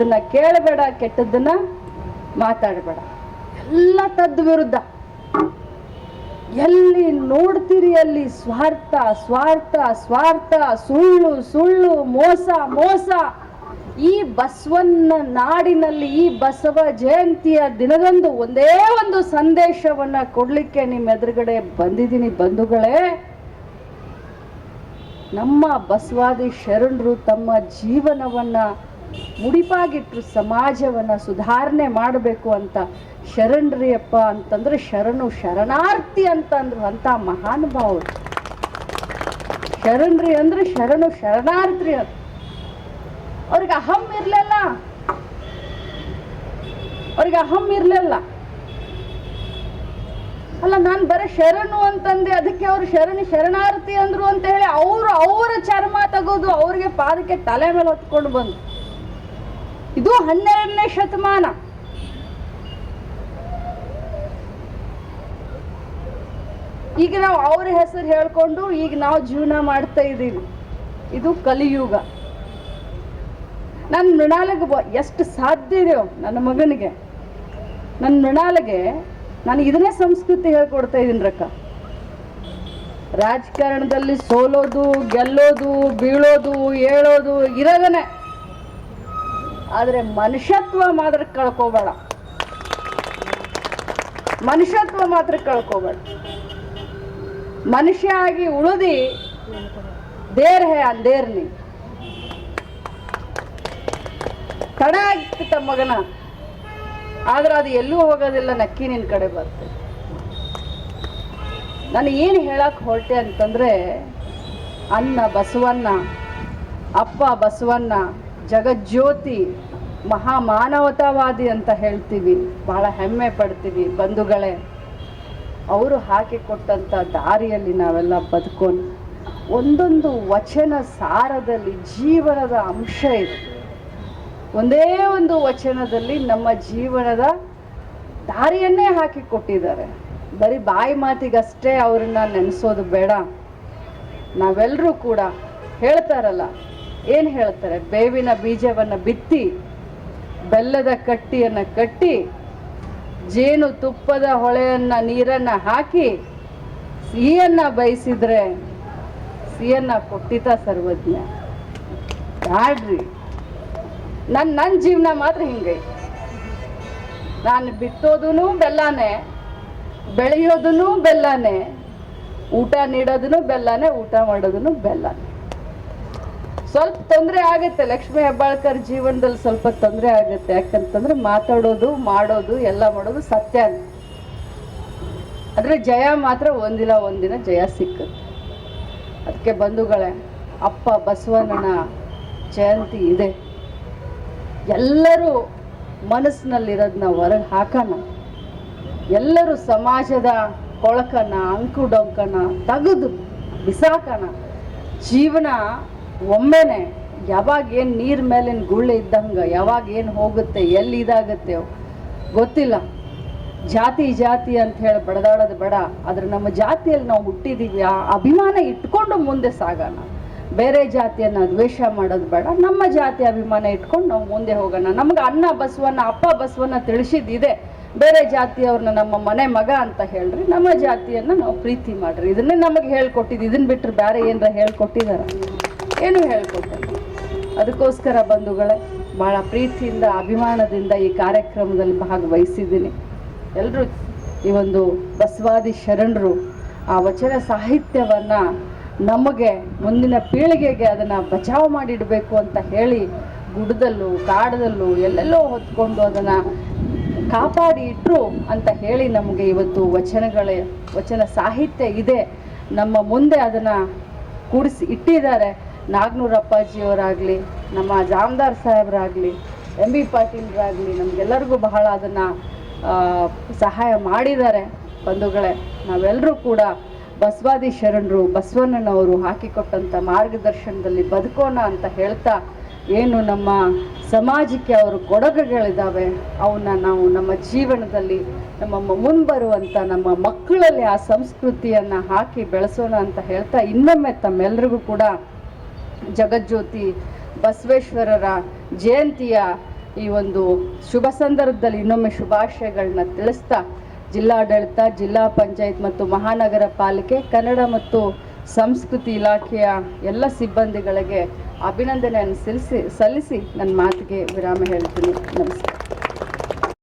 ಕೆಟ್ಟದ್ದನ್ನ ಕೇಳಬೇಡ, ಕೆಟ್ಟದ್ದನ್ನ ಮಾತಾಡಬೇಡ. ಎಲ್ಲ ತದ್ ವಿರುದ್ಧ. ಎಲ್ಲಿ ನೋಡ್ತೀರಿ ಅಲ್ಲಿ ಸ್ವಾರ್ಥ ಸ್ವಾರ್ಥ ಸ್ವಾರ್ಥ, ಸುಳ್ಳು ಸುಳ್ಳು, ಮೋಸ ಮೋಸ. ಈ ಬಸವನ್ನ ನಾಡಿನಲ್ಲಿ, ಈ ಬಸವ ಜಯಂತಿಯ ದಿನದಂದು ಒಂದೇ ಒಂದು ಸಂದೇಶವನ್ನ ಕೊಡ್ಲಿಕ್ಕೆ ನಿಮ್ಮ ಎದುರುಗಡೆ ಬಂದಿದ್ದೀನಿ ಬಂಧುಗಳೇ. ನಮ್ಮ ಬಸವಾದಿ ಶರಣರು ತಮ್ಮ ಜೀವನವನ್ನ ಮುಡಿಪಾಗಿಟ್ರು ಸಮಾಜವನ್ನ ಸುಧಾರಣೆ ಮಾಡಬೇಕು ಅಂತ ಶರಣ್ರಿಯಪ್ಪ ಅಂತಂದ್ರೆ ಶರಣು ಶರಣಾರ್ಥಿ ಅಂತಂದ್ರು ಅಂತ ಮಹಾನುಭಾವರು ಶರಣ್ರಿ ಅಂದ್ರೆ ಶರಣು ಶರಣಾರ್ಥಿ ಅಂತ ಅವ್ರಿಗೆ ಅಹಂ ಇರ್ಲಿಲ್ಲ. ಅವ್ರಿಗೆ ಅಹಂ ಇರ್ಲಿಲ್ಲ. ಅಲ್ಲ, ನಾನು ಬರೀ ಶರಣು ಅಂತಂದೆ, ಅದಕ್ಕೆ ಅವರು ಶರಣಿ ಶರಣಾರ್ಥಿ ಅಂದ್ರು ಅಂತ ಹೇಳಿ ಅವರು ಅವರ ಚರ್ಮ ತಗೋದು ಅವ್ರಿಗೆ ಪಾದಕ್ಕೆ ತಲೆ ಮೇಲೆ ಹೊತ್ಕೊಂಡು ಬಂದು ಇದು ಹನ್ನೆರಡನೇ ಶತಮಾನ. ಈಗ ನಾವು ಅವ್ರ ಹೆಸರು ಹೇಳ್ಕೊಂಡು ಈಗ ನಾವು ಜೀವನ ಮಾಡ್ತಾ ಇದ್ದೀವಿ. ಇದು ಕಲಿಯುಗ. ನನ್ನ ಮೃಣಾಲಗೆ ಎಷ್ಟು ಸಾಧ್ಯ ಇದೆಯೋ ನನ್ನ ಮಗನಿಗೆ. ನನ್ನ ಮೃಣಾಲಗೆ ನಾನು ಇದನ್ನೇ ಸಂಸ್ಕೃತಿ ಹೇಳ್ಕೊಡ್ತಾ ಇದ್ದೀನಿ ರಕ್ಕ. ರಾಜಕಾರಣದಲ್ಲಿ ಸೋಲೋದು, ಗೆಲ್ಲೋದು, ಬೀಳೋದು, ಏಳೋದು, ಇರೋದನೆ. ಆದರೆ ಮನುಷ್ಯತ್ವ ಮಾತ್ರ ಕಳ್ಕೋಬೇಡ. ಮನುಷ್ಯತ್ವ ಮಾತ್ರ ಕಳ್ಕೋಬೇಡ. ಮನುಷ್ಯ ಆಗಿ ಉಳಿದಿ ದೇರ್ ಹೇ ಅಂದೇರ್ನಿ ತಡ ಆಗ್ತಿತ್ತ ಮಗನ. ಆದ್ರೆ ಅದು ಎಲ್ಲೂ ಹೋಗೋದಿಲ್ಲ, ನಕ್ಕಿ ನಿನ್ ಕಡೆ ಬರ್ತದೆ ನಾನು ಏನು ಹೇಳಕ್ ಹೊರಟೆ ಅಂತಂದ್ರೆ ಅನ್ನ ಬಸವಣ್ಣ, ಅಪ್ಪ ಬಸವಣ್ಣ ಜಗಜ್ಯೋತಿ ಮಹಾ ಮಾನವತಾವಾದಿ ಅಂತ ಹೇಳ್ತೀವಿ. ಬಹಳ ಹೆಮ್ಮೆ ಪಡ್ತೀವಿ ಬಂಧುಗಳೇ. ಅವರು ಹಾಕಿಕೊಟ್ಟಂಥ ದಾರಿಯಲ್ಲಿ ನಾವೆಲ್ಲ ಬದುಕೊಂಡು ಒಂದೊಂದು ವಚನ ಸಾರದಲ್ಲಿ ಜೀವನದ ಅಂಶ ಇದೆ. ಒಂದೇ ಒಂದು ವಚನದಲ್ಲಿ ನಮ್ಮ ಜೀವನದ ದಾರಿಯನ್ನೇ ಹಾಕಿ ಕೊಟ್ಟಿದ್ದಾರೆ. ಬರೀ ಬಾಯಿ ಮಾತಿಗಷ್ಟೇ ಅವ್ರನ್ನ ನೆನೆಸೋದು ಬೇಡ. ನಾವೆಲ್ಲರೂ ಕೂಡ ಹೇಳ್ತಾರಲ್ಲ ಏನು ಹೇಳ್ತಾರೆ? ಬೇವಿನ ಬೀಜವನ್ನು ಬಿತ್ತಿ, ಬೆಲ್ಲದ ಕಟ್ಟಿಯನ್ನು ಕಟ್ಟಿ, ಜೇನು ತುಪ್ಪದ ಹೊಳೆಯನ್ನ ನೀರನ್ನ ಹಾಕಿ, ಸಿಹಿಯನ್ನ ಬಯಸಿದ್ರೆ ಸಿಹಿಯನ್ನ ಕೊಟ್ಟಿತ ಸರ್ವಜ್ಞ. ಆಡ್ರಿ ನನ್ನ ನನ್ನ ಜೀವನ ಮಾತ್ರ ಹಿಂಗೆ. ನಾನು ಬಿತ್ತೋದೂ ಬೆಲ್ಲನೇ ಬೆಳೆಯೋದೂ ಬೆಲ್ಲನೇ, ಊಟ ನೀಡೋದನ್ನು ಬೆಲ್ಲನೇ, ಊಟ ಮಾಡೋದನ್ನು ಬೆಲ್ಲನೇ. ಸ್ವಲ್ಪ ತೊಂದರೆ ಆಗುತ್ತೆ. ಲಕ್ಷ್ಮೀ ಹೆಬ್ಬಾಳ್ಕರ್ ಜೀವನದಲ್ಲಿ ಸ್ವಲ್ಪ ತೊಂದರೆ ಆಗುತ್ತೆ. ಯಾಕಂತಂದ್ರೆ ಮಾತಾಡೋದು, ಮಾಡೋದು, ಎಲ್ಲ ಮಾಡೋದು ಸತ್ಯ ಆದರೆ ಜಯ ಮಾತ್ರ ಒಂದಿನ ಒಂದಿನ ಜಯ ಸಿಕ್ಕುತ್ತೆ. ಅದಕ್ಕೆ ಬಂಧುಗಳೇ, ಅಪ್ಪ ಬಸವಣ್ಣನ ಜಯಂತಿ ಇದೆ. ಎಲ್ಲರೂ ಮನಸ್ಸಿನಲ್ಲಿರೋದನ್ನ ಹೊರಗೆ ಹಾಕೋಣ. ಎಲ್ಲರೂ ಸಮಾಜದ ಕೊಳಕನ್ನ ಅಂಕು ಡೊಂಕನ್ನ ತೆಗೆದು ಬಿಸಾಕೋಣ. ಜೀವನ ಒಮ್ಮೆನೆ ಯಾವಾಗ ಏನು ನೀರು ಮೇಲಿನ ಗುಳ್ಳೆ ಇದ್ದಂಗೆ, ಯಾವಾಗ ಏನು ಹೋಗುತ್ತೆ, ಎಲ್ಲಿ ಇದಾಗುತ್ತೆ ಗೊತ್ತಿಲ್ಲ. ಜಾತಿ ಜಾತಿ ಅಂತ ಹೇಳಿ ಬಡದಾಡೋದು ಬೇಡ. ಆದ್ರೆ ನಮ್ಮ ಜಾತಿಯಲ್ಲಿ ನಾವು ಹುಟ್ಟಿದೀವಿ, ಆ ಅಭಿಮಾನ ಇಟ್ಕೊಂಡು ಮುಂದೆ ಸಾಗೋಣ. ಬೇರೆ ಜಾತಿಯನ್ನ ದ್ವೇಷ ಮಾಡೋದು ಬೇಡ. ನಮ್ಮ ಜಾತಿ ಅಭಿಮಾನ ಇಟ್ಕೊಂಡು ನಾವು ಮುಂದೆ ಹೋಗೋಣ. ನಮ್ಗೆ ಅನ್ನ ಬಸವನ ಅಪ್ಪ ಬಸವನ ತಿಳಿಸಿದ್ದಿದೆ. ಬೇರೆ ಜಾತಿಯವ್ರನ್ನ ನಮ್ಮ ಮನೆ ಮಗ ಅಂತ ಹೇಳ್ರಿ, ನಮ್ಮ ಜಾತಿಯನ್ನ ನಾವು ಪ್ರೀತಿ ಮಾಡ್ರಿ. ಇದನ್ನೇ ನಮಗೆ ಹೇಳ್ಕೊಟ್ಟಿದ್ದು. ಇದನ್ನ ಬಿಟ್ಟರೆ ಬೇರೆ ಏನರ ಹೇಳ್ಕೊಟ್ಟಿದಾರ? ಏನು ಹೇಳ್ಕೊಟ್ಟಿಲ್ಲ ಅದಕ್ಕೋಸ್ಕರ ಬಂಧುಗಳೇ, ಬಹಳ ಪ್ರೀತಿಯಿಂದ, ಅಭಿಮಾನದಿಂದ ಈ ಕಾರ್ಯಕ್ರಮದಲ್ಲಿ ಭಾಗವಹಿಸಿದ್ದೀನಿ. ಎಲ್ಲರೂ ಈ ಒಂದು ಬಸವಾದಿ ಶರಣರು ಆ ವಚನ ಸಾಹಿತ್ಯವನ್ನು ನಮಗೆ ಮುಂದಿನ ಪೀಳಿಗೆಗೆ ಅದನ್ನು ಬಚಾವ್ ಮಾಡಿಡಬೇಕು ಅಂತ ಹೇಳಿ ಗುಡ್ಡದಲ್ಲೂ ಕಾಡದಲ್ಲೂ ಎಲ್ಲೆಲ್ಲೋ ಹೊತ್ಕೊಂಡು ಅದನ್ನು ಕಾಪಾಡಿ ಇಟ್ಟರು ಅಂತ ಹೇಳಿ ನಮಗೆ ಇವತ್ತು ವಚನಗಳ, ವಚನ ಸಾಹಿತ್ಯ ಇದೆ. ನಮ್ಮ ಮುಂದೆ ಅದನ್ನು ಕೂಡಿಸಿ ಇಟ್ಟಿದ್ದಾರೆ. ನಾಗನೂರ್ ಅಪ್ಪಾಜಿಯವರಾಗಲಿ, ನಮ್ಮ ಜಾಮದಾರ್ ಸಾಹೇಬರಾಗಲಿ, ಎಂ ಬಿ ಪಾಟೀಲ್ರಾಗಲಿ, ನಮಗೆಲ್ಲರಿಗೂ ಬಹಳ ಅದನ್ನು ಸಹಾಯ ಮಾಡಿದ್ದಾರೆ ಬಂಧುಗಳೇ. ನಾವೆಲ್ಲರೂ ಕೂಡ ಬಸವಾದಿ ಶರಣರು, ಬಸವಣ್ಣನವರು ಹಾಕಿಕೊಟ್ಟಂಥ ಮಾರ್ಗದರ್ಶನದಲ್ಲಿ ಬದುಕೋಣ ಅಂತ ಹೇಳ್ತಾ ಏನು ನಮ್ಮ ಸಮಾಜಕ್ಕೆ ಅವರು ಕೊಡುಗೆಗಳಿದ್ದಾವೆ, ಅವನ್ನ ನಾವು ನಮ್ಮ ಜೀವನದಲ್ಲಿ, ನಮ್ಮ ಮುಂಬರುವಂಥ ನಮ್ಮ ಮಕ್ಕಳಲ್ಲಿ ಆ ಸಂಸ್ಕೃತಿಯನ್ನು ಹಾಕಿ ಬೆಳೆಸೋಣ ಅಂತ ಹೇಳ್ತಾ ಇನ್ನೊಮ್ಮೆ ತಮ್ಮೆಲ್ಲರಿಗೂ ಕೂಡ ಜಗಜ್ಯೋತಿ ಬಸವೇಶ್ವರರ ಜಯಂತಿಯ ಈ ಒಂದು ಶುಭ ಸಂದರ್ಭದಲ್ಲಿ ಇನ್ನೊಮ್ಮೆ ಶುಭಾಶಯಗಳನ್ನ ತಿಳಿಸ್ತಾ ಜಿಲ್ಲಾಡಳಿತ, ಜಿಲ್ಲಾ ಪಂಚಾಯತ್ ಮತ್ತು ಮಹಾನಗರ ಪಾಲಿಕೆ, ಕನ್ನಡ ಮತ್ತು ಸಂಸ್ಕೃತಿ ಇಲಾಖೆಯ ಎಲ್ಲ ಸಿಬ್ಬಂದಿಗಳಿಗೆ ಅಭಿನಂದನೆಯನ್ನು ಸಲ್ಲಿಸಿ ಸಲ್ಲಿಸಿ ನನ್ನ ಮಾತಿಗೆ ವಿರಾಮ ಹೇಳ್ತೀನಿ. ನಮಸ್ಕಾರ.